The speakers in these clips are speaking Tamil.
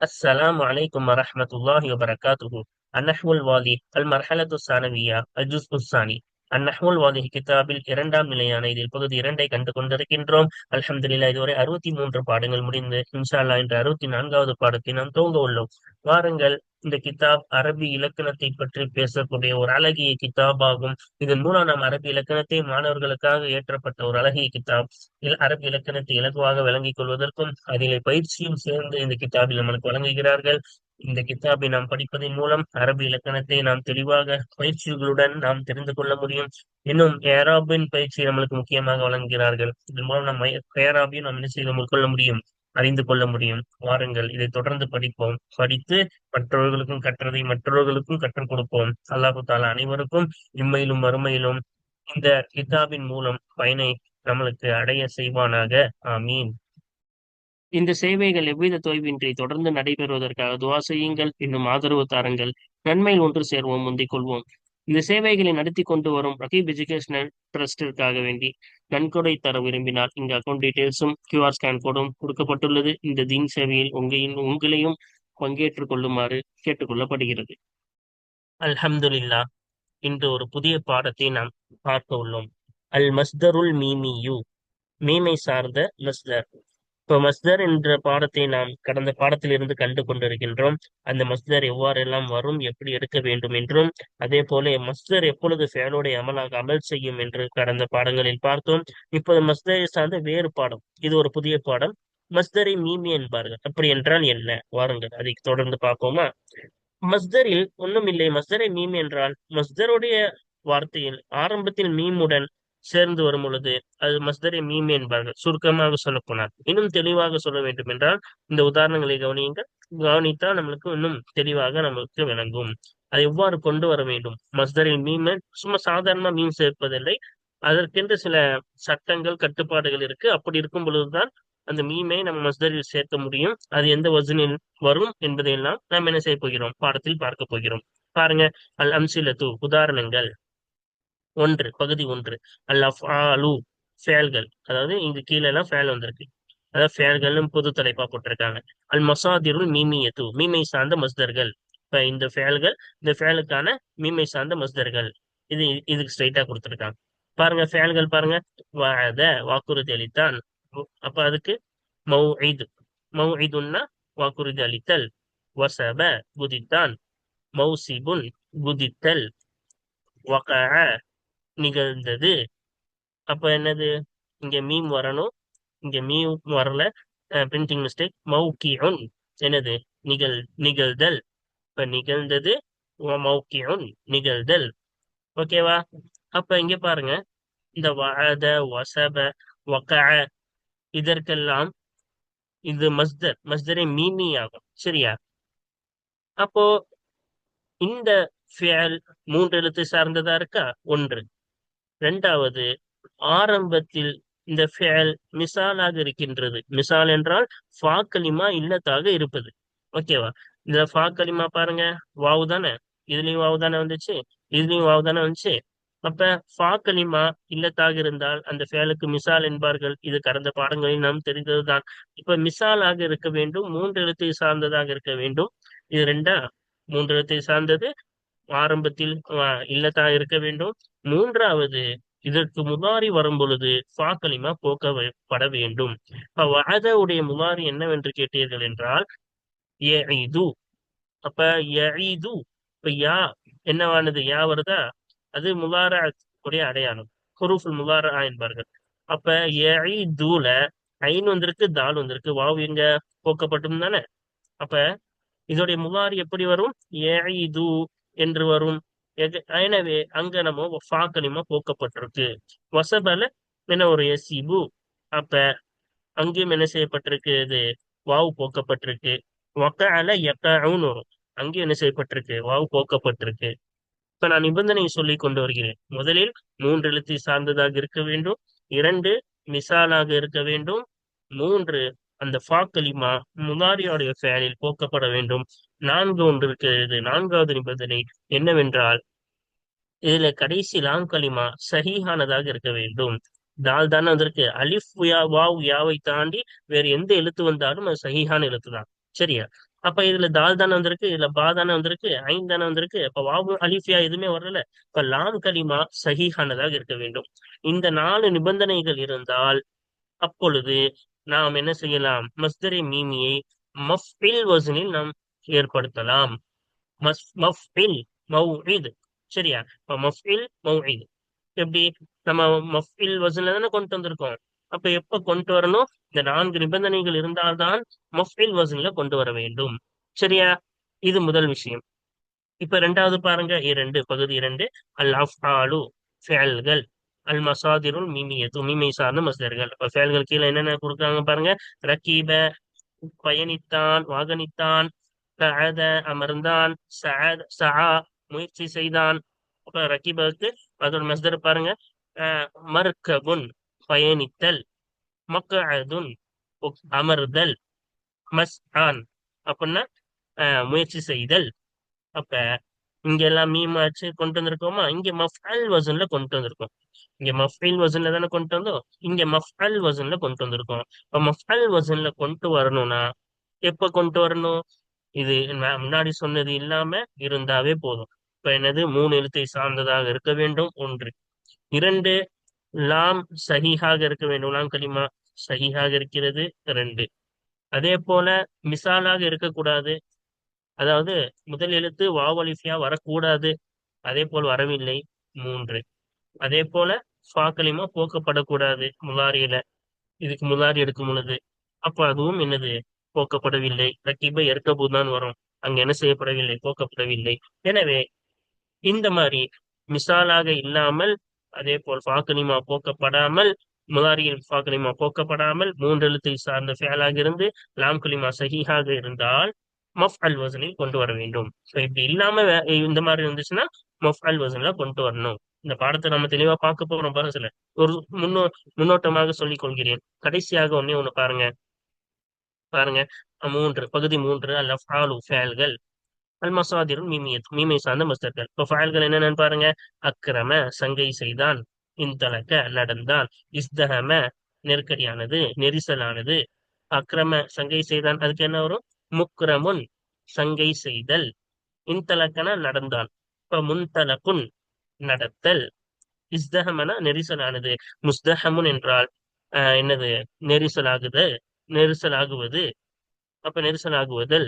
السلام عليكم ورحمة الله وبركاته النحو الواضح المرحلة الثانوية الجزء الثاني النحو الواضح கிதாபில் இரண்டாம் நிலையான இதில் பகுதி இரண்டை கண்டு கொண்டிருக்கின்றோம் அல்ஹம்துலில்லாஹ் இதுவரை அறுபத்தி மூன்று பாடங்கள் முடிந்து இன்ஷா அல்லாஹ் இன்று அறுபத்தி நான்காவது பாடத்தை நாம் துவங்க உள்ளோம் வாருங்கள் இந்த கிதாப் அரபி இலக்கணத்தை பற்றி பேசக்கூடிய ஒரு அழகிய கிதாப் ஆகும் இதன் மூலம் நாம் அரபி இலக்கணத்தை மாணவர்களுக்காக ஏற்றப்பட்ட ஒரு அழகிய கிதாப். இல் அரபி இலக்கணத்தை இலகுவாக விளங்கிக் கொள்வதற்கும் அதிலே பயிற்சியும் சேர்ந்து இந்த கிதாபில் நம்மளுக்கு வழங்குகிறார்கள். இந்த கிதாபை நாம் படிப்பதன் மூலம் அரபி இலக்கணத்தை நாம் தெளிவாக பயிற்சிகளுடன் நாம் தெரிந்து கொள்ள முடியும். இன்னும் ஏராபின் பயிற்சி நம்மளுக்கு முக்கியமாக வழங்குகிறார்கள். இதன் மூலம் நம்ம ஏராபியும் நாம் என்ன செய்து கொள்ள முடியும்? அறிந்து கொள்ள முடியும். வாருங்கள் இதை தொடர்ந்து படிப்போம். படித்து மற்றவர்களுக்கும் கற்றதை மற்றவர்களுக்கும் கற்றுக் கொடுப்போம். அல்லாஹு தாலா அனைவருக்கும் இம்மையிலும் மறுமையிலும் இந்த கிதாபின் மூலம் பயனை நம்மளுக்கு அடைய செய்வானாக. ஆமீன். இந்த சேவைகள் எவ்வித தொய்வின்றி தொடர்ந்து நடைபெறுவதற்காக துவா செய்யுங்கள். இன்னும் ஆதரவு தாருங்கள். நன்மையில் ஒன்று சேர்வோம் முந்திக் கொள்வோம். இந்த சேவைகளை நடத்தி கொண்டு வரும் ரகீப் எஜுகேஷனல் ட்ரஸ்டிற்காக வேண்டி நன்கொடை தர விரும்பினால் இங்கு அக்கௌண்ட் டீடைல்ஸும் கியூஆர் ஸ்கேன் கோடும் கொடுக்கப்பட்டுள்ளது. இந்த தீன் சேவையில் உங்களின் உங்களையும் பங்கேற்றுக் கொள்ளுமாறு கேட்டுக்கொள்ளப்படுகிறது. அல்ஹம்துலில்லா இன்று ஒரு புதிய பாடத்தை நாம் பார்க்க உள்ளோம். அல் மஸ்தருல் மீமியு மீமை சார்ந்த மஸ்தர். இப்போ மஸ்தர் என்ற பாடத்தை நாம் கடந்த பாடத்தில் இருந்து கண்டு கொண்டிருக்கின்றோம். அந்த மஸ்தர் எவ்வாறெல்லாம் வரும் எப்படி எடுக்க வேண்டும் என்றும் அதே போல மஸ்தர் எப்பொழுது ஃபேலோடைய அமலாக அமல் செய்யும் என்று கடந்த பாடங்களில் பார்த்தோம். இப்போது மஸ்தரை சார்ந்த வேறு பாடம் இது ஒரு புதிய பாடம். மஸ்தரை மீமி என்பார்கள். அப்படி என்றால் என்ன? வாருங்கள் அதை தொடர்ந்து பார்ப்போமா? மஸ்தரில் ஒன்றும் இல்லை மஸ்தரை மீம் என்றால் மஸ்தருடைய வார்த்தையில் ஆரம்பத்தில் மீமுடன் சேர்ந்து வரும் பொழுது அது மஸ்தரை மீம் என்பார்கள். சுருக்கமாக சொல்ல போனார் இன்னும் தெளிவாக சொல்ல வேண்டும் என்றால் இந்த உதாரணங்களை கவனியுங்கள். கவனித்தால் நம்மளுக்கு இன்னும் தெளிவாக நம்மளுக்கு விளங்கும். அதை எவ்வாறு கொண்டு வர வேண்டும்? மஸ்தரில் மீம் சும்மா சாதாரணமா மீன் சேர்ப்பதில்லை. அதற்கென்று சில சட்டங்கள் கட்டுப்பாடுகள் இருக்கு. அப்படி இருக்கும் பொழுதுதான் அந்த மீமை நம்ம மஸ்தரில் சேர்க்க முடியும். அது எந்த வசனில் வரும் என்பதையெல்லாம் நாம் என்ன செய்ய போகிறோம்? பாடத்தில் பார்க்க போகிறோம். பாருங்க அல் அம்சிலத்து உதாரணங்கள். ஒன்று பகுதி ஒன்று. அல் அஃபாலு ஃபேல்கள். அதாவது இங்கு கீழே எல்லாம் ஃபேல் வந்திருக்கு. அதாவது ஃபேல்கள்னு பொது தலைப்பா போட்டிருக்காங்க. அல் மசாதிருள் மீமியத்து மீமை சார்ந்த மஸ்தர்கள். இப்ப இந்த ஃபேல்கள் இந்த ஃபேலுக்கான மீமை சார்ந்த மஸ்தர்கள். இது இதுக்கு ஸ்ட்ரைட்டா கொடுத்துருக்காங்க. பாருங்க ஃபேல்கள் பாருங்க. வாத வாக்குறுதி அளித்தான். அப்ப அதுக்கு மௌ ஐது மௌ ஐதுன்னா வாக்குறுதி அளித்தல். வசப குதித்தான். மௌசிபுன் குதித்தல். வக நிகழ்ந்தது. அப்ப என்னது? இங்க மீம் வரணும். இங்க மீம் வரல. பிரிண்டிங் மிஸ்டேக் மௌக்கியுன். என்னது? நிகழ் நிகழ்தல். இப்ப நிகழ்ந்தது மௌக்கியுன். நிகழ்தல். ஓகேவா அப்ப இங்க பாருங்க. இந்த வஅத வசப வக இதற்கெல்லாம் இது மஸ்தர். மஸ்தரே மீமி ஆகும் சரியா? அப்போ இந்த ஃபியல் மூன்று எழுத்து சார்ந்ததா இருக்கா? ஒன்று. ரெண்டாவது ஆரம்பத்தில் இந்த ஃபேல் மிசாலாக இருக்கின்றது. மிசால் என்றால் ஃபாக்கலிமா இல்லத்தாக இருப்பது. ஓகேவா இந்த ஃபாக்கலிமா பாருங்க. வாவு தானே? இதுலயும் வாவு தானே வந்துச்சு? இதுலயும் வாவு தானே வந்துச்சு? அப்ப ஃபாக்கலிமா இல்லத்தாக இருந்தால் அந்த ஃபேலுக்கு மிசால் என்பார்கள். இது கடந்த பாடங்களில் நாம் தெரிந்ததுதான். இப்ப மிசாலாக இருக்க வேண்டும் மூன்று எழுத்தை சார்ந்ததாக இருக்க வேண்டும். இது ரெண்டா? மூன்று எழுத்தை சார்ந்தது ஆரம்பத்தில் இல்லத்தா இருக்க வேண்டும். மூன்றாவது இதற்கு முதாரி வரும் பொழுது ஃபாக்கலிமா போக்கப்பட வேண்டும். இப்ப வஅதவுடைய முதாரி என்னவென்று கேட்டீர்கள் என்றால் எது அப்ப எது இப்ப யா என்னவானது? யா வருதா? அது முதார உடைய அடையாளம். குரூஃபுல் முதாரா என்பார்கள். அப்ப எதுல ஐன் வந்திருக்கு தால் வந்திருக்கு. வாவ் எங்க? போக்கப்பட்டும் தானே அப்ப இதோடைய முகாரி எப்படி வரும்? எது என்று வரும். எனவே அங்க நம்ம ஃபாக்கலிமா போக்கப்பட்டிருக்கு. வசபல என்ன ஒரு எசிபு? அப்ப அங்கேயும் என்ன செய்யப்பட்டிருக்கு? இது வாவு போக்கப்பட்டிருக்கு. வக்கால எக்காவுன்னு வரும். அங்கேயும் என்ன செய்யப்பட்டிருக்கு? வாவு போக்கப்பட்டிருக்கு. இப்ப நான் நிபந்தனையை சொல்லி கொண்டு வருகிறேன். முதலில் மூன்று எழுத்தை சார்ந்ததாக இருக்க வேண்டும். இரண்டு மிசாலாக இருக்க வேண்டும். மூன்று அந்த ஃபாக்கலிமா முதாரியாடைய ஃபேனில் போக்கப்பட வேண்டும். நான்கு ஒன்று இருக்கிறது. நான்காவது நிபந்தனை என்னவென்றால் இதுல கடைசி லாம் கலிமா சஹீஹானதாக இருக்க வேண்டும். தால் தானே வந்திருக்கு. அலிஃப் யா வாவ் யாவை தாண்டி வேற எந்த எழுத்து வந்தாலும் அது சஹீஹான எழுத்து தான். சரியா? அப்ப இதுல தால் தானே வந்திருக்கு. இதுல பா தானே வந்திருக்கு. ஐந்து தானே வந்திருக்கு. அப்ப வாவு அலிஃபியா எதுவுமே வரல. இப்ப லாம் கலிமா சஹீஹானதாக இருக்க வேண்டும். இந்த நாலு நிபந்தனைகள் இருந்தால் அப்பொழுது நாம் என்ன செய்யலாம்? மஸ்தரி மீமியை மஃபில் வசனில் நாம் ஏற்படுத்தலாம். மஸ் மஃபில் மௌஇத். சரியா? இப்போ மஃபில் மௌஇத். எப்படி? நம்ம மஃபில் வசனில் தானே கொண்டு வந்திருக்கோம். அப்ப எப்ப கொண்டு வரணும்? இந்த நான்கு நிபந்தனைகள் இருந்தால்தான் மஃபில் வசன்ல கொண்டு வர வேண்டும். சரியா? இது முதல் விஷயம். இப்ப ரெண்டாவது பாருங்க. இரண்டு பகுதி இரண்டு. அல் அஃபாலு ஃபேல்கள் அல் மசாதிருள் மீமியத்து மீமை சார்ந்த மஸ்தர்கள் அப்ப ஃபேல்கள் கீழே என்னென்ன கொடுக்குறாங்க பாருங்க. ரக்கீப பயணித்தான் வாகனித்தான் சஅத அமர்ந்தான் சஅத் சஹா முயற்சி செய்தான். அப்ப ரக்கீபாவுக்கு அதோட மஸ்தர் பாருங்க. அஹ் மர்கபுன் பயணித்தல் மக்கதுன் உக்- அமர்தல் மஸ்ஆன் அப்படின்னா அஹ், முயற்சி செய்தல். அப்ப இங்க எல்லாம் மீமாச்சு கொண்டு வந்திருக்கோமா? இங்க மஃஅல் வசன்ல கொண்டு வந்திருக்கோம். இங்க மஃபைல் வசன்ல தானே கொண்டு வந்தோம்? இங்க மஃபல் வசன்ல கொண்டு வந்திருக்கோம். இப்ப மஃபல் வசன்ல கொண்டு வரணும்னா எப்ப கொண்டு வரணும்? இது முன்னாடி சொன்னது இல்லாம இருந்தாவே போதும். இப்ப என்னது? மூணு எழுத்தை சார்ந்ததாக இருக்க வேண்டும். ஒன்று. இரண்டு லாம் சகிஹாக இருக்க வேண்டும். லாம் கலிமா சகிஹாக இருக்கிறது. ரெண்டு. அதே போல மிசாலாக இருக்கக்கூடாது. அதாவது முதல் எழுத்து வாவலிஃபியா வரக்கூடாது. அதே போல் வரவில்லை. மூன்று. அதே போல ஃபா போக்கப்படக்கூடாது முலாரியில. இதுக்கு முலாரி எடுக்கும் பொழுது. அப்ப அதுவும் என்னது? போக்கப்படவில்லை. ரக்கீப எற்கபு தான் வரும். அங்க என்ன செய்யப்படவில்லை? போக்கப்படவில்லை. எனவே இந்த மாதிரி மிசாலாக இல்லாமல் அதே போல் ஃபாக்கலிமா போக்கப்படாமல் முலாரியில் ஃபாக்கலிமா போக்கப்படாமல் மூன்று எழுத்தை சார்ந்த ஃபேலாக இருந்து லாம் கலிமா சகியாக இருந்தால் மஃப் அல் வசனில் கொண்டு வர வேண்டும். ஸோ இப்படி இல்லாம வே- இந்த மாதிரி இருந்துச்சுன்னா மஃப் அல் வசன்ல கொண்டு வரணும். இந்த பாடத்தை நம்ம தெளிவா பார்க்க போறோம் பாருங்க சில ஒரு முன்னோ முன்னோட்டமாக சொல்லிக் கொள்கிறேன். கடைசியாக ஒன்னே ஒண்ணு பாருங்க. பாருங்க. மூன்று பகுதி மூன்று அல்ல ஃபாலு ஃபேல்கள். அல் மசாதிரு மீமியத் மீமை சார்ந்த மஸ்தர்கள். இப்போ ஃபயல்கள் என்னென்னு பாருங்க. அக்ரம சங்கை செய்தான். இன்தலக்க நடந்தான். இஸ்தகம நெருக்கடியானது நெரிசலானது. அக்ரம சங்கை செய்தான். அதுக்கு என்ன வரும்? முக்ரமுன் சங்கை செய்தல். இன்தலக்கன நடந்தான். இப்ப முன்தலக்குன் நடத்தல். இஸ்தஹமன நெரிசலானது. முஸ்தஹமுன் என்றால் ஆஹ், என்னது? நெரிசலாகுது. நெரிசலாகுவது. அப்ப நெரிசலாகுவதல்.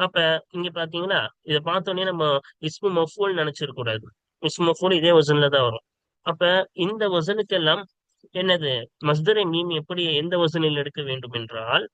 அப்ப இங்க பாத்தீங்களா இதை பார்த்தோன்னே நம்ம இஸ்மு மஃபூல் நினைச்சிடக்கூடாது இஸ்மு மஃபூல் இதே வசன்ல தான் வரும். அப்ப இந்த வசனுக்கெல்லாம் என்னது? மஸ்தரை மீம் எப்படி எந்த வசனில் எடுக்க வேண்டும் என்றால்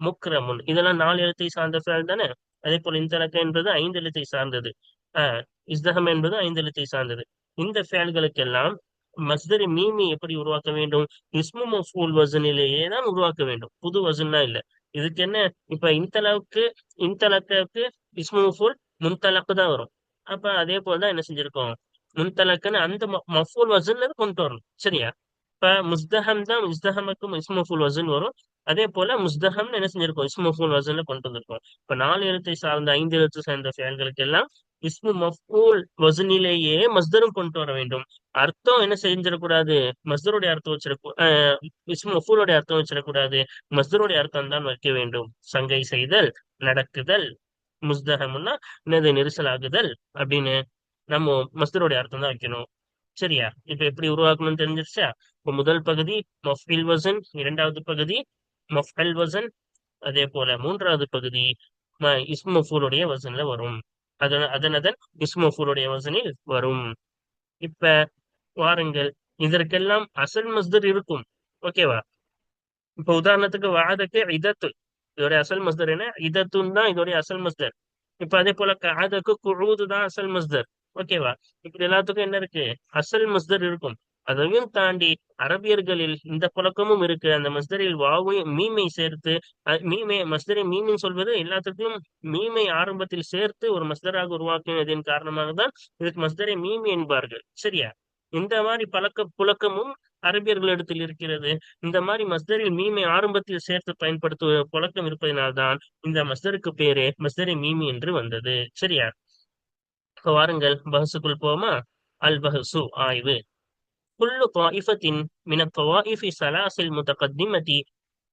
முக்ரமுன் இதெல்லாம் நாலு எழுத்தை சார்ந்த ஃபேல் தானே? அதே போல இந்தலக்க என்பது ஐந்து எழுத்தை சார்ந்தது. ஆஹ் இஸ்தகம் என்பது ஐந்து எழுத்தை சார்ந்தது. இந்த ஃபேல்களுக்கெல்லாம் மஸ்தரி மீமி எப்படி உருவாக்க வேண்டும்? இஸ்மு மஃபூல் வசனிலேயே தான் உருவாக்க வேண்டும். புது வசன்லாம் இல்ல. இதுக்கு என்ன? இப்ப இந்த அளவுக்கு இஸ்மு மஃபூல் முன்தலக்கு தான் வரும். அப்ப அதே போலதான் என்ன செஞ்சிருக்கோம்? முன்தலக்குன்னு அந்த ம- மஃபூல் வசன்ல கொண்டு வரணும். சரியா? இப்ப முஸ்தகம் தான் முஸ்தகமுக்கும் இஸ்மஃபுல் வசன் வரும். அதே போல முஸ்தகம்னு என்ன செஞ்சிருக்கோம்? இஸ்மு மஃபூல் வசன்ல கொண்டு வந்திருக்கோம். இப்ப நாலு எழுத்தை சார்ந்த ஐந்து எழுத்து சார்ந்த செயல்களுக்கு எல்லாம் இஸ்மு மஃபூல் வசனிலேயே மஸ்தரும் கொண்டு வர வேண்டும். அர்த்தம் என்ன செஞ்சிடக்கூடாது? மஸ்தருடைய அர்த்தம் வச்சிடக்கூ ஆஹ் இஸ்மு மஃபூலுடைய அர்த்தம் வச்சிடக்கூடாது. மஸ்தருடைய அர்த்தம் தான் வைக்க வேண்டும். சங்கை செய்தல் நடக்குதல் முஸ்தகம்னா என்னது? நெரிசலாகுதல் அப்படின்னு நம்ம மஸ்தருடைய அர்த்தம் தான் வைக்கணும். சரியா? இப்ப எப்படி உருவாக்கணும்னு தெரிஞ்சிருச்சா? இப்ப முதல் பகுதி மஃபில் வசன் இரண்டாவது பகுதி மஃபல் வசன் அதே போல மூன்றாவது பகுதி இஸ்மஃபூலுடைய இஸ்மு வசன்ல வரும். அதன் அதனதன் இஸ்மஃபூலுடைய வசனில் வரும். இப்ப வாருங்கள் இதற்கெல்லாம் அசல் மஸ்தர் இருக்கும். ஓகேவா இப்ப உதாரணத்துக்கு வாதக்கு இதத்து. இதோட அசல் மஸ்தர் என்ன? இதத்துன்னு தான் இதோடைய அசல் மஸ்தர். இப்ப அதே போல காதக்கு குழுது தான் அசல் மஸ்தர். ஓகேவா இப்படி எல்லாத்துக்கும் என்ன இருக்கு? அசல் மஸ்தர் இருக்கும். அதையும் தாண்டி அரபியர்களில் இந்த பழக்கமும் இருக்கு. அந்த மஸ்தரில் வாவையும் மீமை சேர்த்து மீமை மஸ்தரை மீமின்னு சொல்வது எல்லாத்துக்கும் மீமை ஆரம்பத்தில் சேர்த்து ஒரு மஸ்தராக உருவாக்கினதின் காரணமாக தான் இதுக்கு மஸ்தரை மீமி என்பார்கள். சரியா? இந்த மாதிரி பழக்க புழக்கமும் அரபியர்களிடத்தில் இருக்கிறது. இந்த மாதிரி மஸ்தரில் மீமை ஆரம்பத்தில் சேர்த்து பயன்படுத்துவ புழக்கம் இருப்பதனால்தான் இந்த மஸ்தருக்கு பேரே மஸ்தரி மீமி என்று வந்தது. சரியா? இப்ப வாருங்கள் பஹசுக்குள் போமா அல் பஹசு ஆய்வு. குல்லு தாயிஃபத்தின் மின தவாயிஃபி சலாசில் முதகத்திமதி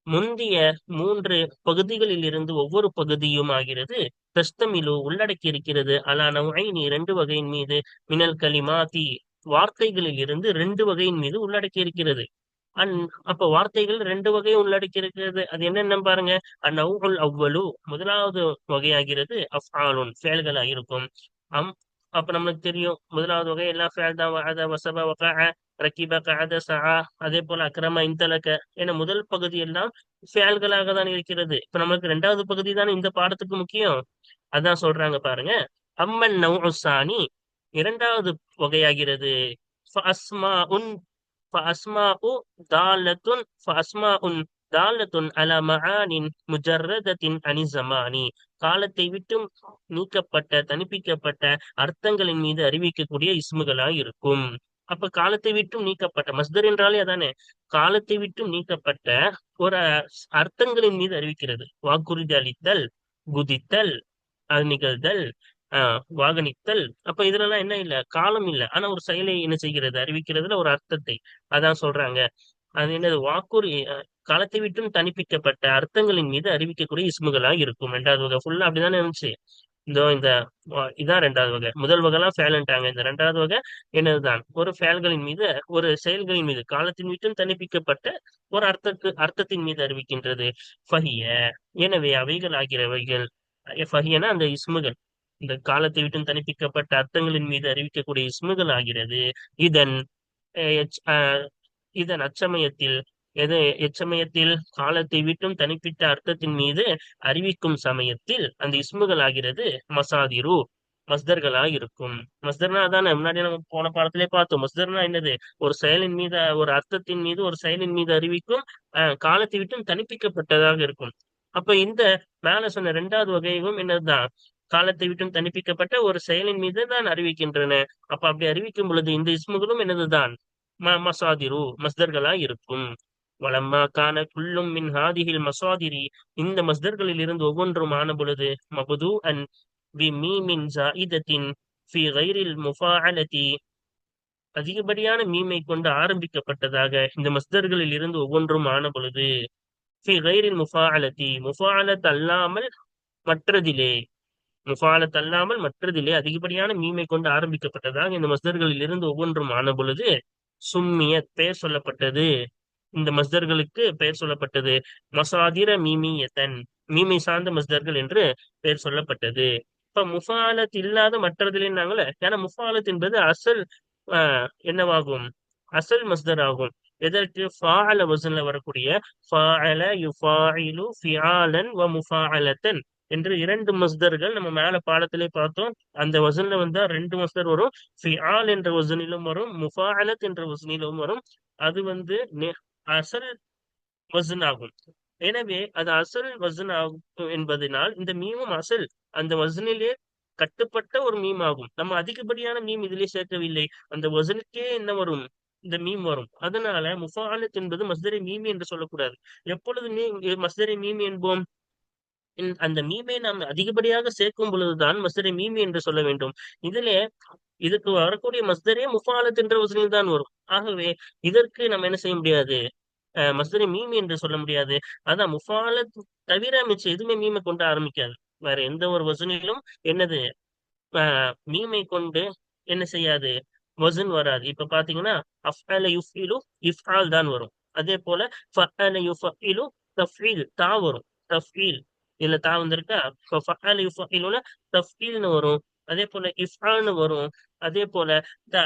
முந்திய மூன்று பகுதிகளில் இருந்து ஒவ்வொரு பகுதியும் ஆகிறது. தஸ்தமிலு உள்ளடக்கி இருக்கிறது அலா நவுஐனி இரண்டு வகையின் மீது. மினல் கலிமாதி வார்த்தைகளில் இருந்து ரெண்டு வகையின் மீது உள்ளடக்கி இருக்கிறது அந் அப்ப வார்த்தைகள் ரெண்டு வகையும் உள்ளடக்கி இருக்கிறது அது என்னென்ன பாருங்க? அந்நவுல் அவ்வளு முதலாவது வகையாகிறது அஃப் ஆலுன் செயல்களாக இருக்கும் அம் அப்ப நம்மளுக்கு தெரியும். முதலாவது வகை எல்லாம் ஃபேல் தான் வசப வக ரக்கீபா கஅத அதே போல அக்ரமா இன்தலக என முதல் பகுதி எல்லாம் ஃபேல்களாக தான் இருக்கிறது. இப்ப நம்மளுக்கு ரெண்டாவது பகுதி தான் இந்த பாடத்துக்கு முக்கியம்? அதான் சொல்றாங்க பாருங்க. அம்மன் நவுசானி இரண்டாவது வகையாகிறது. அஸ்மா உன் அஸ்மா உ தாலத்துன் உன் தாலத்துன் அலா மகானின் முஜர்ரதத்தின் அனிசமானி காலத்தை விட்டும் நீக்கப்பட்ட தனிப்பிக்கப்பட்ட அர்த்தங்களின் மீது அறிவிக்கக்கூடிய இஸ்முகளா இருக்கும் அப்ப காலத்தை விட்டும் நீக்கப்பட்ட மஸ்தர் என்றாலே அதானே? காலத்தை விட்டும் நீக்கப்பட்ட ஒரு அர்த்தங்களின் மீது அறிவிக்கிறது. வாக்குறுதி அளித்தல் குதித்தல் அது நிகழ்தல் ஆஹ் வாகனித்தல். அப்ப இதுல எல்லாம் என்ன இல்ல? காலம் இல்ல. ஆனா ஒரு செயலை என்ன செய்கிறது? அறிவிக்கிறதுல ஒரு அர்த்தத்தை. அதான் சொல்றாங்க. அது என்னது? வாக்குறு அஹ் காலத்தை விட்டும் தனிப்பிக்கப்பட்ட அர்த்தங்களின் மீது அறிவிக்கக்கூடிய இஸ்முகளா இருக்கும். ரெண்டாவது வகை. ஃபுல்லா அப்படிதானே இருந்துச்சு. இந்த இந்த இதான் ரெண்டாவது வகை. முதல் வகைலாம் ஃபேலன்ட்டாங்க இந்த ரெண்டாவது வகை என்னதுதான்? ஒரு ஃபேல்களின் மீது ஒரு செயல்களின் மீது காலத்தின் விட்டும் தனிப்பிக்கப்பட்ட ஒரு அர்த்தத்து அர்த்தத்தின் மீது அறிவிக்கின்றது. ஃபஹிய. எனவே அவைகள் ஆகிறவைகள் ஃபஹியனா அந்த இஸ்முகள். இந்த காலத்தை விட்டும் தனிப்பிக்கப்பட்ட அர்த்தங்களின் மீது அறிவிக்கக்கூடிய இஸ்முகள் ஆகிறது. இதன் இதன் அச்சமயத்தில் எது? எச்சமயத்தில் காலத்தை விட்டும் தனிப்பிட்ட அர்த்தத்தின் மீது அறிவிக்கும் சமயத்தில் அந்த இஸ்முகள் ஆகிறது மசாதிரு மஸ்தர்களா இருக்கும் மஸ்தர்னா தானே முன்னாடி நம்ம போன பாடத்திலே பார்த்தோம். மஸ்தர்னா என்னது? ஒரு செயலின் மீது ஒரு அர்த்தத்தின் மீது ஒரு செயலின் மீது அறிவிக்கும் அஹ், காலத்தை விட்டும் தனிப்பிக்கப்பட்டதாக இருக்கும். அப்ப இந்த மேல சொன்ன இரண்டாவது வகையும் என்னதுதான்? காலத்தை விட்டும் தனிப்பிக்கப்பட்ட ஒரு செயலின் மீது தான் அறிவிக்கின்றன. அப்ப அப்படி அறிவிக்கும் பொழுது இந்த இஸ்முகளும் என்னதுதான்? ம- மசாதிரு மஸ்தர்களா இருக்கும் வலம்மா கான குள்ளும் மின் ஹாதிகில் மசாதிரி. இந்த மஸ்தர்களில் இருந்து ஒவ்வொன்றும் ஆன பொழுது மபுது அன் வி மீமின் ஜாயிதத்தின் ஃபி கைரில் முஃபாஅலதி. அதிகப்படியான மீமை கொண்டு ஆரம்பிக்கப்பட்டதாக இந்த மஸ்தர்களில் இருந்து ஒவ்வொன்றும் ஆன பொழுது ஃபி கைரில் முஃபாஅலதி. முஃபாஅலத் அல்லாமல் மற்றதிலே முஃபாலத் அல்லாமல் மற்றதிலே அதிகப்படியான மீமை கொண்டு ஆரம்பிக்கப்பட்டதாக இந்த மஸ்தர்களில் இருந்து ஒவ்வொன்றும் ஆன பொழுது சும்மியத் பெயர் சொல்லப்பட்டது. இந்த மஸ்தர்களுக்கு பெயர் சொல்லப்பட்டது. மசாதிர மீமியத்தன் மீமை சார்ந்த மஸ்தர்கள் என்று பெயர் சொல்லப்பட்டது. இப்ப முஃபாலத் இல்லாத மற்றதிலேனாங்களே ஏன்னா முஃபாலத் என்பது அசல் ஆஹ் என்னவாகும்? அசல் மஸ்தர் ஆகும் எதற்கு? ஃபாஅல வசன்ல வரக்கூடிய ஃபாஅல யுஃபாயிலு ஃபியாலன் வ முஃபாஅலத்தன் என்று இரண்டு மஸ்தர்கள் நம்ம மேல பாடத்திலே பார்த்தோம். அந்த வசன்ல வந்தா ரெண்டு மஸ்தர் வரும். ஃபிஆல் என்ற வசனிலும் வரும். முஃபாஅலத் என்ற வசனிலும் வரும். அது வந்து அசல் வசன் ஆகும் எனவே அது அசல் வசன் ஆகும் என்பதனால் இந்த மீமும் அசல் அந்த வசனிலே கட்டுப்பட்ட ஒரு மீம் ஆகும் நம்ம அதிகப்படியான மீம் இதிலே சேர்க்கவில்லை. அந்த வசனுக்கே என்ன வரும்? இந்த மீம் வரும். அதனால முஃபாலத் என்பது மஸ்தரை மீமி என்று சொல்லக்கூடாது. எப்பொழுது மீ மஸ்தரை மீமி என்போம்? அந்த மீமை நாம் அதிகப்படியாக சேர்க்கும் பொழுதுதான் மஸ்தரை மீமி என்று சொல்ல வேண்டும். இதிலே இதுக்கு வரக்கூடிய மஸ்தரே முஃபாலத் என்ற வசனில் தான் வரும். ஆகவே இதற்கு நம்ம என்ன செய்ய முடியாது? அஹ் மஸ்தரை மீமி என்று சொல்ல முடியாது. அதான் முஃபாலத் தவிர மிச்சம் எதுவுமே மீமை கொண்டு ஆரம்பிக்காது. வேற எந்த ஒரு வசனிலும் என்னது? ஆஹ் மீமை கொண்டு என்ன செய்யாது? வசன் வராது. இப்ப பாத்தீங்கன்னா அஃபால யுஃபிலு இஃபால் தான் வரும். அதே போல ஃபஅல யுஃபிலு தஃபீல் தா வரும். தஃபீல். இதுல தா வந்திருக்கா இப்ப தஃபீல்னு வரும். அதே போல இஃபான்னு வரும். அதே போல த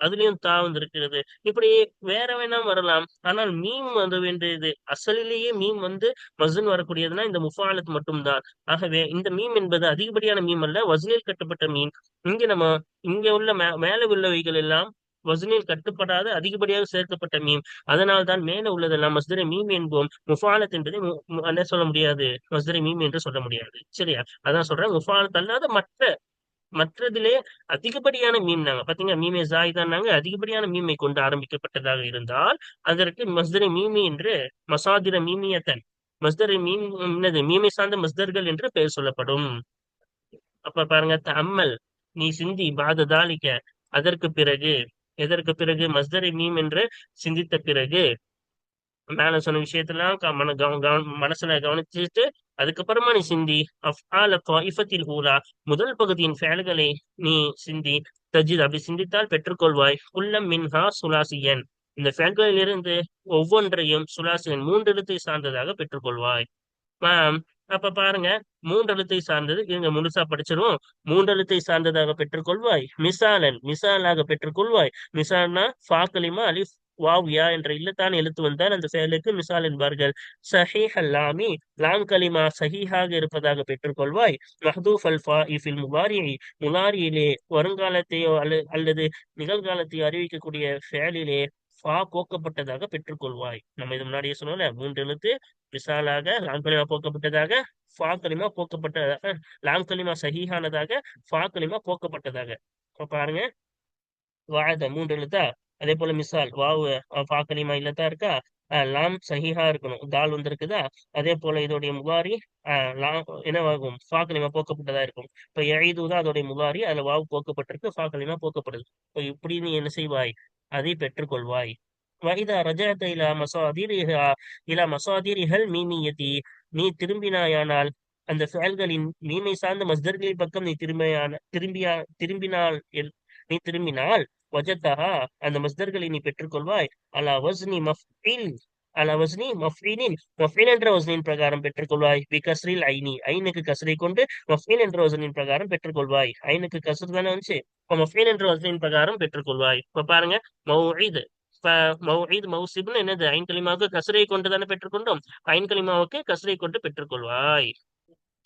அதுலயும் தா வந்திருக்கிறது இப்படி வேற வேணா வரலாம். ஆனால் மீம் வந்து வேண்டியது. அசலிலேயே மீம் வந்து மசுன் வரக்கூடியதுன்னா இந்த முஃபாலத் மட்டும்தான். ஆகவே இந்த மீம் என்பது அதிகப்படியான மீம் அல்ல. வசனில் கட்டப்பட்ட மீன் இங்க நம்ம இங்க உள்ள மே மேல உள்ளவைகள் எல்லாம் வசனில் கட்டுப்படாத அதிகப்படியாக சேர்க்கப்பட்ட மீம் அதனால் தான் மேல உள்ளதெல்லாம் மஸ்தரை மீம் என்போம். முஃபாலத் என்பதை என்ன சொல்ல முடியாது. மஸ்தரை மீம் என்று சொல்ல முடியாது. சரியா? அதான் சொல்றேன். முஃபாலத் அல்லாத மற்ற மற்றதிலே அதிகப்படியான மீம் நாங்க பாத்தீங்க மீமே ஜாயிதான்னாங்க அதிகப்படியான மீமை கொண்டு ஆரம்பிக்கப்பட்டதாக இருந்தால் அதற்கு மஸ்தரை மீமி என்று மசாதிர மீமியத்தன். மஸ்தரை மீம் என்னது மீமை சார்ந்த மஸ்தர்கள் என்று பெயர் சொல்லப்படும். அப்ப பாருங்க தம்மல் நீ சிந்தி பாததாலிக்க அதற்கு பிறகு எதற்கு பிறகு? மஸ்தரி மீம் என்று சிந்தித்த பிறகு. மேல சொன்ன விஷயத்தெல்லாம் மன மனசுல கவனிச்சுட்டு அதுக்கப்புறமா நீ சிந்தி. இஃபத்தில் தாயிஃபத்தில் ஊலா. முதல் பகுதியின் ஃபேல்களை நீ சிந்தி. தஜித் அப்படி சிந்தித்தால் பெற்றுக்கொள்வாய். குல்லம் மின்ஹா சுலாசியன். இந்த ஃபேல்களிலிருந்து ஒவ்வொன்றையும் சுலாசியன் மூன்று எழுத்தை சார்ந்ததாக பெற்றுக்கொள்வாய். ஆம், அப்ப பாருங்க மூன்றெழுத்தை சார்ந்தது இவங்க முழுசா படிச்சிருவோம். மூன்றெழுத்தை சார்ந்ததாக பெற்றுக்கொள்வாய் மிசாலன் மிசாலாக பெற்றுக்கொள்வாய். மிசால்னா ஃபாக்கலிமா அலிஃப் வாவ் யா என்ற இல்லத்தான் எழுத்து வந்தால் அந்த செயலுக்கு மிசால் என்பார்கள். சஹீஹ் அல்லாமி லாம் கலிமா சஹீஹாக இருப்பதாக பெற்றுக்கொள்வாய். மஹதூஃப் அல் ஃபாஇஃபில் முபாரியை முலாரியிலே வருங்காலத்தையோ அல்லது அல்லது நிகழ்காலத்தையோ அறிவிக்கக்கூடிய செயலிலே ஃபா போக்கப்பட்டதாக பெற்றுக்கொள்வாய். நம்ம இது முன்னாடியே சொன்னோம்ல மூன்று எழுத்து விசாலாக லாம் கலிமா போக்கப்பட்டதாக ஃபா கலிமா போக்கப்பட்டதாக லாம் கலிமா சகிஹானதாக ஃபா கலிமா போக்கப்பட்டதாக பாருங்க. வாத மூன்று எழுத்தா? அதே போல மிசால் வாவு ஃபா கலிமா இல்லத்தா இருக்கா? அஹ், லாம் சஹிஹா இருக்கணும். தால் வந்திருக்குதா? அதே போல இதோடைய முகாரி லாம் என்னவாகும்? ஃபா கலிமா போக்கப்பட்டதா இருக்கும். இப்ப எய்து தான் அதோடைய முகாரி அதுல வாவு போக்கப்பட்டிருக்கு ஃபா கலிமா போக்கப்படுது இப்ப இப்படி நீ என்ன செய்வாய்? அதை பெற்றுக்கொள்வாய். வைதா ரஜாத்த இலா மசாதிரிஹா இலா மசாதிரிஹல் மீமியதி நீ திரும்பினாயானால் அந்த செயல்களின் மீமை சார்ந்த மஸ்தர்களின் பக்கம் நீ திரும்பியான திரும்பியா திரும்பினால் எல்- நீ திரும்பினால் வஜத்தஹா அந்த மஸ்தர்களை நீ பெற்றுக்கொள்வாய். அலா வஸ்னி மஃபில். அல வஸ்னி மஃஇலின் மஃஇல் என்ற வஸ்னின் பிரகாரம் பெற்றுக்கொள்வாய். பி கஸ்ரில் ஐனி ஐனுக்கு கசரை கொண்டு மஃஇல் என்ற வசனின் பிரகாரம் பெற்றுக்கொள்வாய். ஐனுக்கு கசர் தானே வந்துச்சு? இப்போ மஃபீன் என்ற வசனின் பிரகாரம் பெற்றுக்கொள்வாய். இப்ப பாருங்க மௌஇத். இப்ப மௌசிப்னு என்னது? ஐன் கலிமாவுக்கு கசரை கொண்டு தானே பெற்றுக்கொண்டோம். ஐன் கலிமாவுக்கு கசரை கொண்டு பெற்றுக்கொள்வாய்.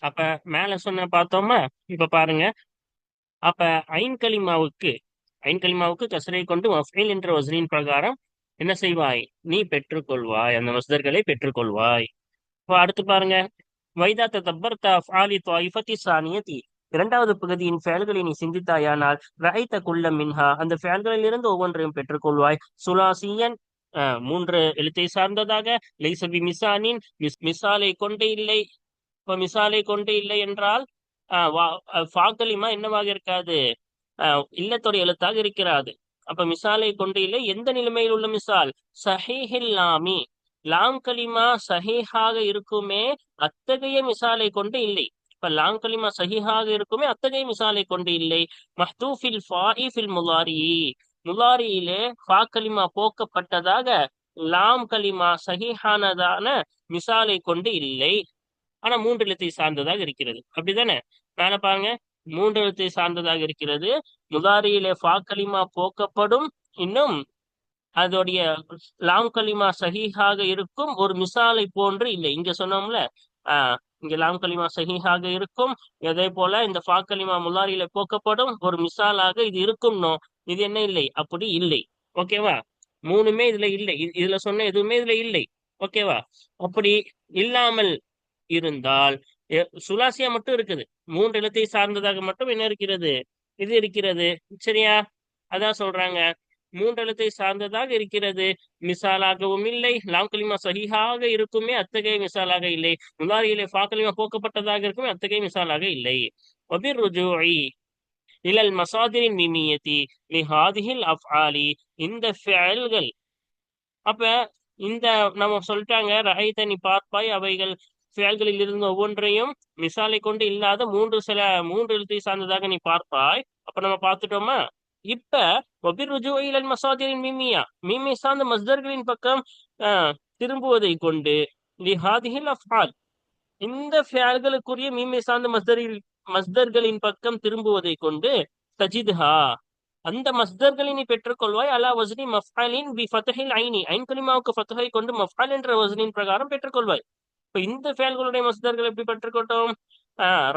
அப்ப மேல சொன்ன பார்த்தோமா? இப்ப பாருங்க. அப்ப ஐன் கலிமாவுக்கு ஐன் கலிமாவுக்கு கசரை கொண்டு மஃபீல் என்ற வசனின் பிரகாரம் என்ன செய்வாய்? நீ பெற்றுக்கொள்வாய் அந்த மஸ்தர்களை பெற்றுக்கொள்வாய். இப்போ அடுத்து பாருங்க. வைதா தப்பர்தா ஃபாலி தாயிஃபத்தி சானியதி. இரண்டாவது பகுதியின் செயல்களை நீ சிந்தித்தாயானால் ரஐத்த குள்ள மின்ஹா. அந்த செயல்களில் இருந்து ஒவ்வொன்றையும் பெற்றுக்கொள்வாய். சுலாசியன் அஹ், மூன்று எழுத்தை சார்ந்ததாக லைசபி மிசானின் மிஸ் மிசாலை கொண்டு இல்லை. இப்ப மிசாலை கொண்டு இல்லை என்றால் வா- ஃபாக்கலிமா என்னவாக இருக்காது? ஆஹ் இல்லத்தோட எழுத்தாக இருக்கிறாது. அப்ப மிசாலை கொண்டு இல்லை. எந்த நிலைமையில் உள்ள மிசால்? சஹீஹில் லாமி. லாம் கலிமா சஹீஹாக இருக்குமே அத்தகைய மிசாலை கொண்டு இல்லை. இப்ப லாம் கலிமா சஹீஹாக இருக்குமே அத்தகைய மிசாலை கொண்டு இல்லை. மஹ்தூஃபில் ஃபாயிஃபில் முலாரி. முலாரியிலே ஃபா கலிமா போக்கப்பட்டதாக லாம் கலிமா சஹிஹானதான மிசாலை கொண்டு இல்லை. ஆனா மூன்று எழுத்தை சார்ந்ததாக இருக்கிறது. அப்படிதானே? மேல பாருங்க. மூன்று எழுத்தை சார்ந்ததாக இருக்கிறது. முதாரியிலே ஃபா கலிமா போக்கப்படும். இன்னும் அதோடைய லாம் கலிமா சஹீஹாக இருக்கும். ஒரு மிசாலை போன்று இல்லை. இங்க சொன்னோம்ல ஆஹ் இங்க லாம் கலிமா சஹீஹாக இருக்கும். அதே போல இந்த ஃபா கலிமா முலாரியில போக்கப்படும். ஒரு மிசாலாக இது இருக்கும்னோ இது என்ன இல்லை? அப்படி இல்லை. ஓகேவா? மூணுமே இதுல இல்லை. இதுல சொன்ன எதுவுமே இதுல இல்லை. ஓகேவா? அப்படி இல்லாமல் இருந்தால் சுலாசியா மட்டும் இருக்குது. மூன்று எழுத்தை சார்ந்ததாக மட்டும் என்ன இருக்கிறது? இது இருக்கிறது. சரியா? அதான் சொல்றாங்க. மூன்று எழுத்தை சார்ந்ததாக இருக்கிறது. மிசாலாகவும் இல்லை. லாம் கலிமா இருக்குமே அத்தகைய மிசாலாக இல்லை. முதாரியிலே ஃபா போக்கப்பட்டதாக இருக்குமே அத்தகைய மிசாலாக இல்லை. ஒபிர் ருஜூஇ இலல் மசாதிரின் மிமியத்தி லிஹாதிஹில் ஆலி இந்த ஃபெயல்கள். அப்ப இந்த நம்ம சொல்லிட்டாங்க ரஹைத்த நீ பார்ப்பாய் அவைகள். செயல்களில் இருந்து ஒவ்வொன்றையும் மிசாலை கொண்டு இல்லாத மூன்று சில மூன்று எழுத்தை சார்ந்ததாக நீ பார்ப்பாய். அப்ப நம்ம பார்த்துட்டோமா? இப்ப ஒபிர் ருஜுவையில் மசாதிரின் மீமியா. மீமி சார்ந்த மஸ்தர்களின் பக்கம் ஆஹ், திரும்புவதை கொண்டு லிஹாதிஹில் அஃபால் இந்த ஃபேல்களுக்குரிய மீமை சார்ந்த மஸ்தரில் மஸ்தர்களின் பக்கம் திரும்புவதை கொண்டு தஜித்ஹா. அந்த மஸ்தர்களை நீ பெற்றுக்கொள்வாய். அலா வஸ்னி மஃபாலின் பி ஃபத்ஹில் ஐனி. ஐன் கலிமாவுக்கு ஃபத்தஹை கொண்டு மஃபால் என்ற வசனின் பிரகாரம் பெற்றுக்கொள்வாய். இப்ப இந்த ஃபேல்களுடைய மஸ்தர்கள் எப்படி பெற்றுக்கொண்டோம்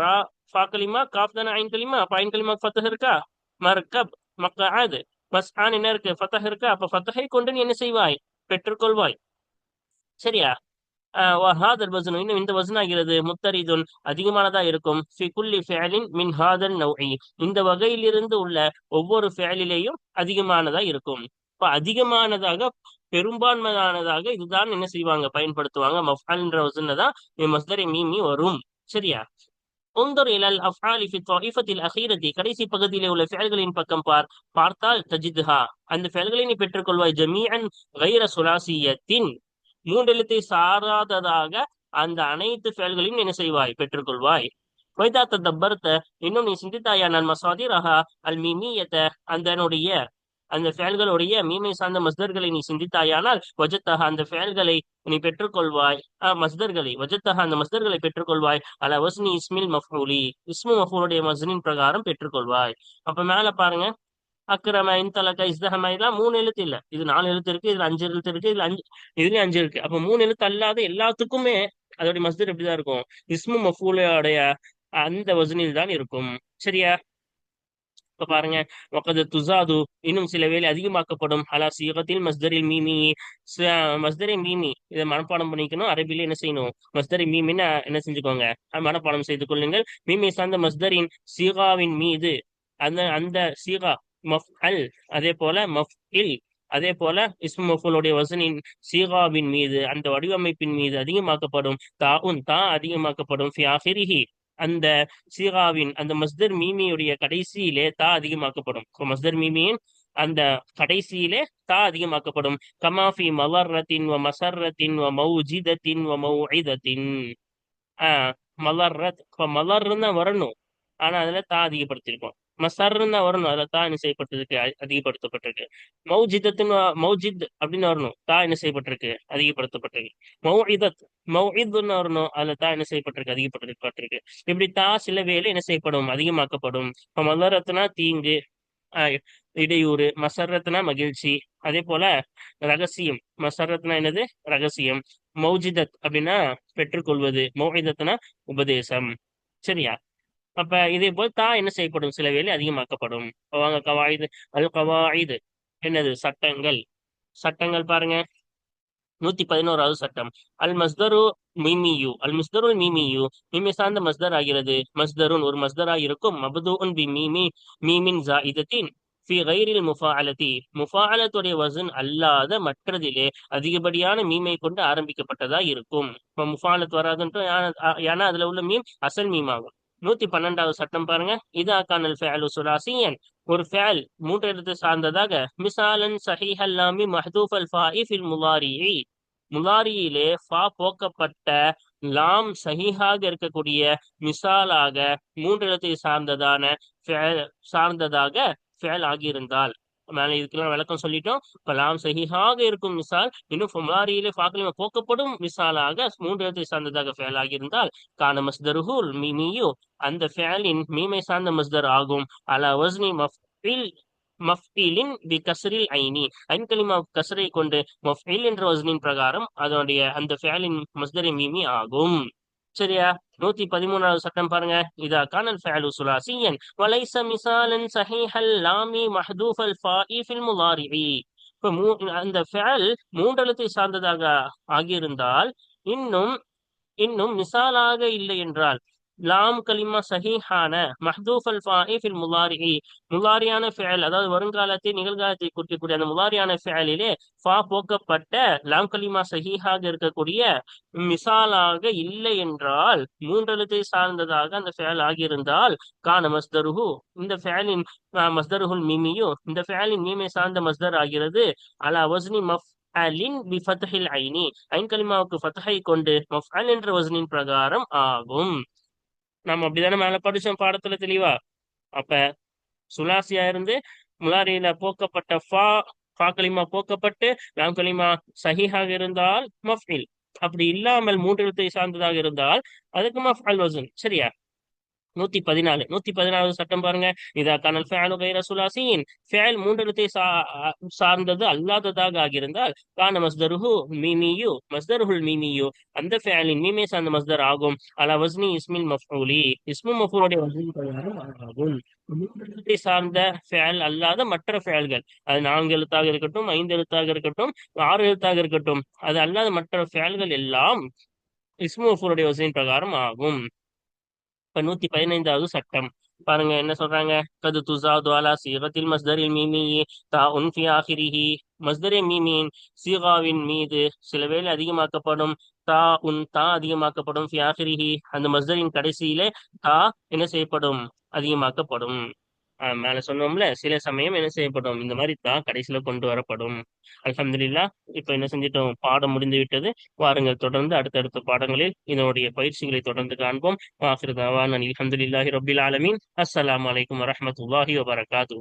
ரா ஃபா கலிமா காப் தானே ஐன் கலிமா அப்ப ஐன் கலிமா ஃபத்தஹ் இருக்கா? மர்கப் மக்காது மஸ் ஆன் என்ன இருக்கு? ஃபத்தஹ் இருக்கா? அப்ப ஃபத்தஹை கொண்டு நீ என்ன செய்வாய்? பெற்றுக்கொள்வாய். சரியா? ஆஹ் வஹாதல் வஸ்னு இன்னும் இந்த வசன் ஆகிறது. முத்தரிதுன் அதிகமானதா இருக்கும். ஃபி குல்லி ஃபிஅலின் மின் ஹாதல் நௌஇ. இந்த வகையிலிருந்து உள்ள ஒவ்வொரு ஃபேலிலேயும் அதிகமானதா இருக்கும். இப்ப அதிகமானதாக பெரும்பான்மையானதாக இதுதான் என்ன செய்வாங்க பயன்படுத்துவாங்க. மஃபால்ன்ற வசன்ல தான் மீமி வரும். சரியா? انظر الى الافعال في الطائفه الاخيره கடைசி பகுதியிலே உள்ள ஃபெயல்களின் பக்கம் பார் பார்த்தால் தஜித்ஹா. அந்த ஃபெயல்களை நீ பெற்றுக்கொள்வாய். ஜமீஅன் غير சுலாசியத்தின். மூன்றெழுத்தை சாராததாக அந்த அனைத்து செயல்களையும் என்ன செய்வாய் பெற்றுக்கொள்வாய். வைதா தத்தப்பர்த்த. இன்னும் நீ சிந்தித்தாயா நான் மசாதிரஹா அல் மீமியத்த. அதனுடைய அந்த செயல்களுடைய மீமை சார்ந்த மஸ்தர்களை நீ சிந்தித்தாயானால் வஜத்தக அந்த செயல்களை நீ பெற்றுக்கொள்வாய். மஸ்தர்களை வஜத்தக அந்த மஸ்தர்களை பெற்றுக்கொள்வாய். அல வஸ்னி இஸ்மில் மஃபூலி இஸ்மு மஃபூலுடைய மஸ்னின் பிரகாரம் பெற்றுக்கொள்வாய். அப்ப மேல பாருங்க. அக்கிரம இன்தலக இஸ்தஹம இதெல்லாம் மூணு எழுத்து இல்ல. இது நாலு எழுத்து இருக்கு இதுல அஞ்சு எழுத்து இருக்கு இதுல அஞ்சு இதுலயும் அஞ்சு இருக்கு. அப்ப மூணு எழுத்து அல்லாத எல்லாத்துக்குமே அதோடைய மஸ்தர் எப்படிதான் இருக்கும்? இஸ்மு மஃபூலுடைய அந்த வசனில் தான் இருக்கும். சரியா? இப்ப பாருங்க வக்கது துசாது இன்னும் சில வேலை அதிகமாக்கப்படும். ஹலா சீகத்தில் மஸ்தரில் மீமி மஸ்தரி மீமி. இதை மனப்பாடம் பண்ணிக்கணும். அரபில என்ன செய்யணும்? மஸ்தரி மீமின்னு என்ன செஞ்சுக்கோங்க? மனப்பாடம் செய்து கொள்ளுங்கள். மீமி சார்ந்த மஸ்தரின் சீகாவின் மீது அந்த அந்த சீகா மஃப் அல் அதே போல மஃப் இல் அதே போல இஸ்மஃபுலுடைய வசனின் சீகாவின் மீது அந்த வடிவமைப்பின் மீது அதிகமாக்கப்படும். தாவும் தா அதிகமாக்கப்படும். ஃபி ஆஹிரிஹி அந்த சீகாவின் அந்த மஸ்தர் மீமியுடைய கடைசியிலே தா அதிகமாக்கப்படும். மஸ்தர் மீமியின் அந்த கடைசியிலே தா அதிகமாக்கப்படும். கமாஃபி மலர்ரத்தின் வ மசர்ரத்தின் வ மௌஜிதத்தின் வ மௌஇதத்தின். ஆஹ் மலர்ரத் இப்ப மலர்ன்னு தான் வரணும். ஆனா அதுல தா அதிகப்படுத்திருக்கோம் மசர்ன்னு தான் வரணும். அதுல தா என்ன செய்யப்பட்டிருக்கு? அதிகப்படுத்தப்பட்டிருக்கு. மௌஜிதத்தின் மௌஜித் அப்படின்னு வரணும். தா என்ன செய்யப்பட்டிருக்கு? அதிகப்படுத்தப்பட்டிருக்கு. மௌஇதத் மௌஇதுன்னு வரணும். அதுல தா என்ன செய்யப்பட்டிருக்கு? அதிகப்படுத்தப்பட்டிருக்கு. இப்படி தா சில வேலை என்ன செய்யப்படும்? அதிகமாக்கப்படும். இப்போ மலரத்னா தீங்கு ஆஹ் இடையூறு மசரத்னா மகிழ்ச்சி. அதே போல ரகசியம். மசரத்னா என்னது? ரகசியம். மௌஜிதத் அப்படின்னா பெற்றுக்கொள்வது. மௌஇதத்னா உபதேசம். சரியா? அப்ப இதே போல் தா என்ன செய்யப்படும் சில வேலை அதிகமாக்கப்படும் வாங்க கவாயிது அல் கவாயுது என்னது சட்டங்கள் சட்டங்கள் பாருங்க நூத்தி பதினோராவது சட்டம் அல் மஸ்தரு மிமியு அல் மஸ்தருல் மிமியு மீமி சார்ந்த மஸ்தர் ஆகிறது மஸ்தருன் ஒரு மஸ்தரா இருக்கும் மபதுன் பி மீமி மீமின் ஜாயிதத்தின் ஃபி கைரில் முஃபாஅலதி முஃபாலத்துடைய வசன் அல்லாத மற்றதிலே அதிகப்படியான மீமை கொண்டு ஆரம்பிக்கப்பட்டதா இருக்கும் இப்ப முஃபாஅலத் வராதுன்ட்டு ஏன்னா- ஏன்னா அதுல உள்ள மீம் அசல் மீமாகும் நூத்தி பன்னெண்டாவது சட்டம் பாருங்க. இதா கானல் ஃபேலு சுலாசியன். ஒரு ஃபேல் மூன்று எழுத்து சார்ந்ததாக மிசாலன் சஹீஹல்லாமி மஹதூஃப் அல் ஃபாஇஃபில் முலாரிஇ முலாரியிலே ஃபா போக்கப்பட்ட லாம் சஹிஹாக இருக்கக்கூடிய மிசாலாக மூன்று எழுத்தை சார்ந்ததான ஃபேல் சார்ந்ததாக ஃபேல் ஆகியிருந்தால். மேல இதுக்கெல்லாம் விளக்கம் சொல்லிட்டோம். கலாம் சஹிஹாக இருக்கும் மிசால் இன்னும் முலாரியிலே ஃபாக்லிம போக்கப்படும் மிசாலாக மூன்று இடத்தை சார்ந்ததாக ஃபேல் ஆகியிருந்தால் கான மஸ்தருஹுல் மீமியு அந்த ஃபேலின் மீமை சார்ந்த மஸ்தர் ஆகும். அலா வஸ்னி மஃபில் மஃபீலின் பி கசரில் ஐனி. ஐன் கசரை கொண்டு மஃபீல் என்ற வஸ்னின் பிரகாரம் அதனுடைய அந்த ஃபேலின் மஸ்தரி மீமி ஆகும். சரியா? நூத்தி பதிமூணாவது சட்டம் பாருங்க. இதா கானல் ஃபேலு சுலாசியன் வலைச மிசாலன் சஹீஹல் லாமி மஹதூஃபல் ஃபாஇ ஃபில் முலாரிஇ இப்ப மூ அந்த ஃபேல் மூன்றெழுத்தை சார்ந்ததாக ஆகியிருந்தால் இன்னும் இன்னும் மிசாலாக இல்லை என்றால் லாம் கலிமா சஹிஹான மஹ்தூஃப் அல் ஃபாஇஃபில் முலாரிஹி. முலாரியான ஃபேல் அதாவது வருங்காலத்தை நிகழ்காலத்தை குறிக்கக்கூடிய அந்த முலாரியான ஃபேலிலே ஃபா போக்கப்பட்ட லாம் கலிமா சஹிஹாக இருக்கக்கூடிய மிசாலாக இல்லை என்றால் மூன்றெழுத்தை சார்ந்ததாக அந்த ஃபேல் ஆகியிருந்தால் கான மஸ்தருஹு இந்த ஃபேலின் மஸ்தருஹுல் மீமியு இந்த ஃபேலின் மீமை சார்ந்த மஸ்தர் ஆகிறது. அலா வஸ்னி மஃப் அலின் பி ஃபத்ஹில் ஐனி. ஐன் கலிமாவுக்கு ஃபத்ஹை கொண்டு மஃப்அல் என்ற வசனின் பிரகாரம் ஆகும். நம்ம அப்படிதானே மேல படிச்சோம் பாடத்துல தெளிவா? அப்ப சுலாசியா இருந்து முலாரியில போக்கப்பட்ட ஃபா ஃபா கலிமா போக்கப்பட்டு லாம் கலிமா சஹிஹாக இருந்தால் மஃபில் அப்படி இல்லாமல் மூன்று எழுத்தை சார்ந்ததாக இருந்தால் அதுக்கு மஃபால் வசன் சரியா? நூத்தி பதினாலு. நூத்தி பதினாலு சட்டம் பாருங்க. இதா கனல் ஃபேலு கைர சுலாசியின். ஃபேல் மூன்றெழுத்தை சா சார்ந்தது அல்லாததாக ஆகியிருந்தால் கான மஸ்தருஹு மீமியு மஸ்தருஹுல் மீமியு. அந்த ஃபேலின் மீமே சார்ந்த மஸ்தர் ஆகும். அலா வஸ்னி இஸ்மில் மஃபூலி இஸ்மு மஃபூலுடைய வஸ்னின் பிரகாரம் ஆகும். மூன்றெழுத்தை சார்ந்த ஃபேல் அல்லாத மற்ற ஃபேல்கள் அது நான்கு எழுத்தாக இருக்கட்டும் ஐந்து எழுத்தாக இருக்கட்டும் ஆறு எழுத்தாக இருக்கட்டும். அது அல்லாத மற்ற ஃபேல்கள் எல்லாம் இஸ்மு மஃபூலுடைய வஸ்னின் பிரகாரம் ஆகும். இப்ப நூத்தி பதினைந்தாவது சட்டம். பாருங்க என்ன சொல்றாங்க? கது துசா துவாலா சீரத்தில் மஸ்தரில் மீமி தா உன்ஃபி ஆஹிரிஹி மஸ்தரே மீமின் சீகாவின் மீது சில வேலை அதிகமாக்கப்படும். தா உன் தா அதிகமாக்கப்படும். ஃபி அந்த மஸ்தரின் கடைசியிலே தா என்ன செய்யப்படும்? அதிகமாக்கப்படும். மேல சொன்னோம்ல சில சமயம் என்ன செய்யப்படும்? இந்த மாதிரி தான் கடைசியில கொண்டு வரப்படும். அலமதுல்லா இப்ப என்ன செஞ்சிட்டோம்? பாடம் முடிந்து விட்டது. வாருங்கள் தொடர்ந்து அடுத்தடுத்த பாடங்களில் இதனுடைய பயிற்சிகளை தொடர்ந்து காண்போம். வாஹிர் அலமதுல்லாஹி ரபில் ஆலமின். அஸ்லாம் வலைக்கம் வரமத்துல்லாஹி வபரகாத்து